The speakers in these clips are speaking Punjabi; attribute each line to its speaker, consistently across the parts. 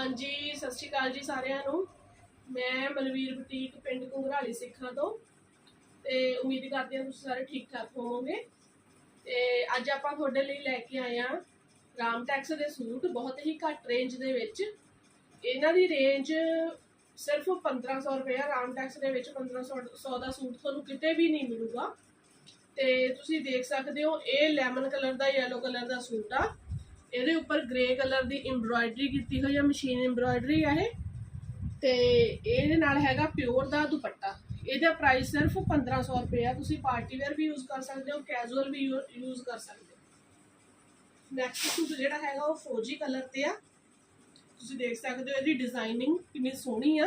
Speaker 1: ਹਾਂਜੀ, ਸਤਿ ਸ਼੍ਰੀ ਅਕਾਲ ਜੀ ਸਾਰਿਆਂ ਨੂੰ। ਮੈਂ ਮਲਵੀਰ ਬੁਟੀਕ ਪਿੰਡ ਘੁੰਗਰਾਲੀ ਸਿੱਖਾਂ ਤੋਂ। ਤੇ ਉਮੀਦ ਕਰਦੇ ਹਾਂ ਤੁਸੀਂ ਸਾਰੇ ਠੀਕ ਠਾਕ ਹੋਵੋਗੇ। ਤੇ ਅੱਜ ਆਪਾਂ ਤੁਹਾਡੇ ਲਈ ਲੈ ਕੇ ਆਏ ਹਾਂ ਰਾਮਟੈਕਸ ਦੇ ਸੂਟ, ਬਹੁਤ ਹੀ ਘੱਟ ਰੇਂਜ ਦੇ ਵਿੱਚ। ਇਹਨਾਂ ਦੀ ਰੇਂਜ ਸਿਰਫ 1500 ਰੁਪਏ ਰਾਮ ਟੈਕਸ ਦੇ ਵਿੱਚ 1500 100 ਦਾ ਸੂਟ ਤੁਹਾਨੂੰ ਕਿਤੇ ਵੀ ਨਹੀਂ ਮਿਲੂਗਾ। ਤੇ ਤੁਸੀਂ ਦੇਖ ਸਕਦੇ ਹੋ, ਇਹ ਲੈਮਨ ਕਲਰ ਦਾ ਯੈਲੋ ਕਲਰ ਦਾ ਸੂਟ ਆ। ਇਹਦੇ ਉੱਪਰ ਗ੍ਰੇ ਕਲਰ ਦੀ ਐਮਬ੍ਰਾਇਡਰੀ ਕੀਤੀ ਹੋਈ ਆ ਮਸ਼ੀਨ ਐਮਬ੍ਰਾਇਡਰੀ ਆ ਇਹ। ਤੇ ਇਹਦੇ ਨਾਲ ਹੈਗਾ ਪਿਓਰ ਦਾ ਦੁਪੱਟਾ। ਇਹਦਾ ਪ੍ਰਾਈਸ ਸਿਰਫ 1500 ਰੁਪਏ ਆ। ਤੁਸੀਂ ਪਾਰਟੀ ਵੇਅਰ ਵੀ ਯੂਜ਼ ਕਰ ਸਕਦੇ ਹੋ ਕੈਜੂਅਲ ਵੀ ਯੂਜ਼ ਕਰ ਸਕਦੇ ਹੋ। ਨੈਕਸਟ ਸੂਟ ਜਿਹੜਾ ਹੈਗਾ ਉਹ ਫੋਜੀ ਕਲਰ ਤੇ ਆ। ਤੁਸੀਂ ਦੇਖ ਸਕਦੇ ਹੋ ਇਹਦੀ ਡਿਜ਼ਾਈਨਿੰਗ ਕਿੰਨੀ ਸੋਹਣੀ ਆ।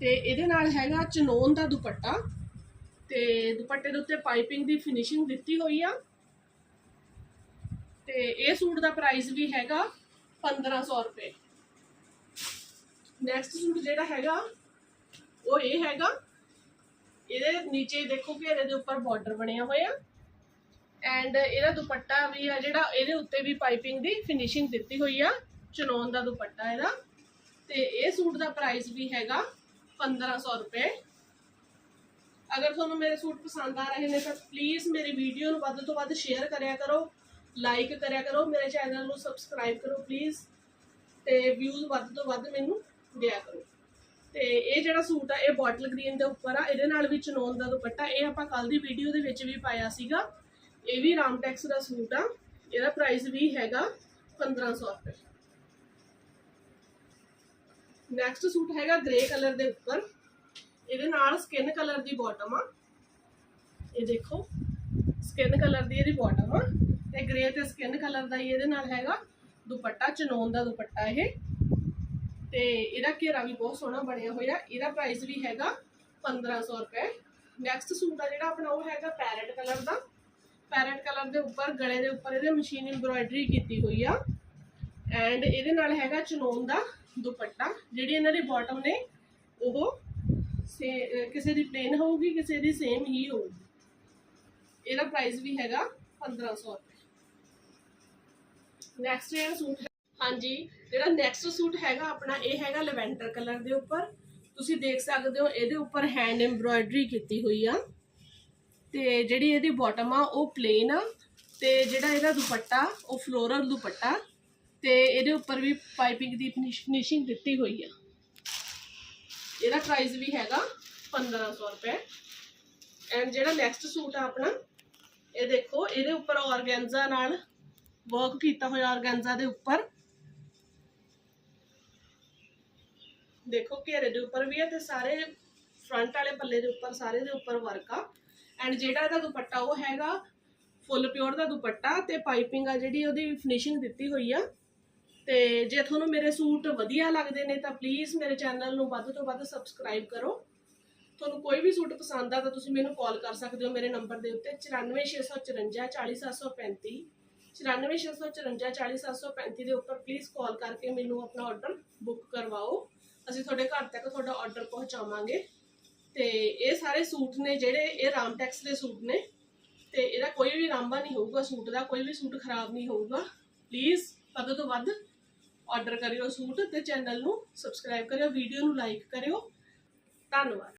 Speaker 1: ਤੇ ਇਹਦੇ ਨਾਲ ਹੈਗਾ ਚਨੋਨ ਦਾ ਦੁਪੱਟਾ। ਤੇ ਦੁਪੱਟੇ ਦੇ ਉੱਤੇ ਪਾਈਪਿੰਗ ਦੀ ਫਿਨਿਸ਼ਿੰਗ ਦਿੱਤੀ ਹੋਈ ਆ। ਤੇ ਇਹ ਸੂਟ ਦਾ ਪ੍ਰਾਈਸ ਵੀ ਹੈਗਾ 1500 ਰੁਪਏ। ਨੈਕਸਟ ਸੂਟ ਜਿਹੜਾ ਹੈਗਾ, ਉਹ ਇਹ ਹੈਗਾ। ਇਹਦੇ ਨੀਚੇ ਦੇਖੋ ਘੇਰੇ ਦੇ ਉੱਪਰ ਬਾਰਡਰ ਬਣਿਆ ਹੋਇਆ। ਐਂਡ ਇਹਦਾ ਦੁਪੱਟਾ ਵੀ ਆ ਜਿਹੜਾ, ਇਹਦੇ ਉੱਤੇ ਵੀ ਪਾਈਪਿੰਗ ਦੀ ਫਿਨਿਸ਼ਿੰਗ ਦਿੱਤੀ ਹੋਈ ਆ ਚਨੋਨ ਦਾ ਦੁਪੱਟਾ ਇਹਦਾ। ਤੇ ਇਹ ਸੂਟ ਦਾ ਪ੍ਰਾਈਸ ਵੀ ਹੈਗਾ 1500 ਰੁਪਏ। ਅਗਰ ਤੁਹਾਨੂੰ ਮੇਰੇ ਸੂਟ ਪਸੰਦ ਆ ਰਹੇ ਨੇ, ਤਾਂ ਪਲੀਜ਼ ਮੇਰੀ ਵੀਡੀਓ ਨੂੰ ਵੱਧ ਤੋਂ ਵੱਧ ਸ਼ੇਅਰ ਕਰਿਆ ਕਰੋ। ਲਾਈਕ ਕਰਿਆ ਕਰੋ, ਮੇਰੇ ਚੈਨਲ ਨੂੰ ਸਬਸਕ੍ਰਾਈਬ ਕਰੋ ਪਲੀਜ਼ ਤੇ ਵਿਊਜ਼ ਵੱਧ ਤੋਂ ਵੱਧ ਮੈਨੂੰ ਦਿਆ ਕਰੋ। ਤੇ ਇਹ ਜਿਹੜਾ ਸੂਟ ਆ, ਇਹ ਬੋਟਲ ਗ੍ਰੀਨ ਦੇ ਉੱਪਰ ਆ, ਇਹਦੇ ਨਾਲ ਵੀ ਚਨੋਨ ਦਾ ਦੁਪੱਟਾ, ਇਹ ਆਪਾਂ ਕੱਲ ਦੀ ਵੀਡੀਓ ਦੇ ਵਿੱਚ ਵੀ ਪਾਇਆ ਸੀਗਾ। ਇਹ ਵੀ ਰਾਮਟੈਕਸ ਦਾ ਸੂਟ ਆ, ਇਹਦਾ ਪ੍ਰਾਈਸ ਵੀ ਹੈਗਾ 1500 ਰੁਪਏ। ਨੈਕਸਟ ਸੂਟ ਹੈਗਾ ਗ੍ਰੇ ਕਲਰ ਦੇ ਉੱਪਰ, ਇਹਦੇ ਨਾਲ ਸਕਿਨ ਕਲਰ ਦੀ ਬਾਟਮ ਆ। ਇਹ ਦੇਖੋ ਸਕਿਨ ਕਲਰ ਦੀ ਇਹਦੀ ਬਾਟਮ ਆ। ਗ੍ਰੇ ਤੇ ਸਕਿਨ ਕਲਰ ਦਾ ਹੀ ਇਹਦੇ ਨਾਲ ਹੈਗਾ ਦੁਪੱਟਾ, ਚਨੋਨ ਦਾ ਦੁਪੱਟਾ ਇਹ। ਤੇ ਇਹਦਾ ਘੇਰਾ ਵੀ ਬਹੁਤ ਸੋਹਣਾ ਬਣਿਆ ਹੋਇਆ। ਇਹਦਾ ਪ੍ਰਾਈਸ ਵੀ ਹੈਗਾ 1500 ਰੁਪਏ। ਨੈਕਸਟ ਸੂਟ ਆ ਜਿਹੜਾ ਆਪਣਾ, ਉਹ ਹੈਗਾ ਪੈਰਟ ਕਲਰ ਦਾ। ਪੈਰਟ ਕਲਰ ਦੇ ਉੱਪਰ, ਗਲੇ ਦੇ ਉੱਪਰ ਇਹਦੇ ਮਸ਼ੀਨ ਐਮਬ੍ਰਾਇਡਰੀ ਕੀਤੀ ਹੋਈ ਆ। ਐਂਡ ਇਹਦੇ ਨਾਲ ਹੈਗਾ ਚਨੋਨ ਦਾ ਦੁਪੱਟਾ। ਜਿਹੜੀ ਇਹਨਾਂ ਦੀ ਬਾਟਮ ਨੇ, ਉਹ ਸੇ, ਕਿਸੇ ਦੀ ਪਲੇਨ ਹੋਊਗੀ, ਕਿਸੇ ਦੀ ਸੇਮ ਹੀ ਹੋਊਗੀ। ਇਹਦਾ ਪ੍ਰਾਈਸ ਵੀ ਹੈਗਾ 1500 ਰੁਪਏ। ਨੈਕਸਟ ਜਿਹੜਾ ਸੂਟ ਹੈ ਹਾਂਜੀ, ਜਿਹੜਾ ਨੈਕਸਟ ਸੂਟ ਹੈਗਾ, ਆਪਣਾ ਇਹ ਹੈਗਾ ਲੈਵੈਂਡਰ ਕਲਰ ਦੇ ਉੱਪਰ। ਤੁਸੀਂ ਦੇਖ ਸਕਦੇ ਹੋ, ਇਹਦੇ ਉੱਪਰ ਹੈਂਡ ਐਮਬ੍ਰਾਇਡਰੀ ਕੀਤੀ ਹੋਈ ਆ। ਤੇ ਜਿਹੜੀ ਇਹਦੀ ਬਾਟਮ ਆ, ਉਹ ਪਲੇਨ ਆ। ਤੇ ਜਿਹੜਾ ਇਹਦਾ ਦੁਪੱਟਾ, ਉਹ ਫਲੋਰਲ ਦੁਪੱਟਾ। ਤੇ ਇਹਦੇ ਉੱਪਰ ਵੀ ਪਾਈਪਿੰਗ ਦੀ ਫਿਨਿਸ਼ਿੰਗ ਦਿੱਤੀ ਹੋਈ ਆ। ਇਹਦਾ ਪ੍ਰਾਈਸ ਵੀ ਹੈਗਾ 1500 ਰੁਪਏ। ਐਂਡ ਜਿਹੜਾ ਨੈਕਸਟ ਸੂਟ ਆ ਆਪਣਾ, ਇਹ ਦੇਖੋ, ਇਹਦੇ ਉੱਪਰ ਆਰਗੈਂਜ਼ਾ ਨਾਲ ਵਰਕ ਕੀਤਾ ਹੋਇਆ ਆਰਗੈਂਜ਼ਾ ਦੇ ਉੱਪਰ। ਦੇਖੋ ਘੇਰੇ ਦੇ ਉੱਪਰ ਵੀ ਹੈ ਤੇ ਸਾਰੇ ਫਰੰਟ ਵਾਲੇ ਪੱਲੇ ਦੇ ਉੱਪਰ, ਸਾਰੇ ਦੇ ਉੱਪਰ ਵਰਕ ਆ। ਐਂਡ ਜਿਹੜਾ ਇਹਦਾ ਦੁਪੱਟਾ ਉਹ ਹੈਗਾ ਫੁੱਲ ਪਿਓਰ ਦਾ ਦੁਪੱਟਾ ਤੇ ਪਾਈਪਿੰਗ ਆ ਜਿਹੜੀ ਉਹਦੀ ਫਿਨਿਸ਼ਿੰਗ ਦਿੱਤੀ ਹੋਈ ਆ। ਤੇ ਜੇ ਤੁਹਾਨੂੰ ਮੇਰੇ ਸੂਟ ਵਧੀਆ ਲੱਗਦੇ ਨੇ ਤਾਂ ਪਲੀਜ਼ ਮੇਰੇ ਚੈਨਲ ਨੂੰ ਵੱਧ ਤੋਂ ਵੱਧ ਸਬਸਕ੍ਰਾਈਬ ਕਰੋ। ਤੁਹਾਨੂੰ ਕੋਈ ਵੀ ਸੂਟ ਪਸੰਦ ਆ ਤਾਂ ਤੁਸੀਂ ਮੈਨੂੰ ਕਾਲ ਕਰ ਸਕਦੇ ਹੋ ਮੇਰੇ ਨੰਬਰ ਦੇ ਉੱਤੇ 94654 40735 94654 40735 ਦੇ ਉੱਪਰ ਪਲੀਜ਼ ਕਾਲ ਕਰਕੇ ਮੈਨੂੰ ਆਪਣਾ ਆਰਡਰ ਬੁੱਕ ਕਰਵਾਓ। ਅਸੀਂ ਤੁਹਾਡੇ ਘਰ ਤੱਕ ਤੁਹਾਡਾ ਆਰਡਰ ਪਹੁੰਚਾਵਾਂਗੇ। ਤੇ ਇਹ ਸਾਰੇ ਸੂਟ ਨੇ ਜਿਹੜੇ, ਇਹ ਰਾਮਟੈਕਸ ਦੇ ਸੂਟ ਨੇ। ਤੇ ਇਹਦਾ ਕੋਈ ਵੀ ਲਾਂਭਾ ਨਹੀਂ ਹੋਊਗਾ ਸੂਟ ਦਾ, ਕੋਈ ਵੀ ਸੂਟ ਖਰਾਬ ਨਹੀਂ ਹੋਊਗਾ। ਪਲੀਜ਼ ਵੱਧ ਤੋਂ ਵੱਧ ਆਰਡਰ ਕਰਿਓ ਸੂਟ ਤੇ ਚੈਨਲ ਨੂੰ ਸਬਸਕ੍ਰਾਈਬ ਕਰਿਓ ਵੀਡੀਓ ਨੂੰ ਲਾਈਕ ਕਰਿਓ। ਧੰਨਵਾਦ।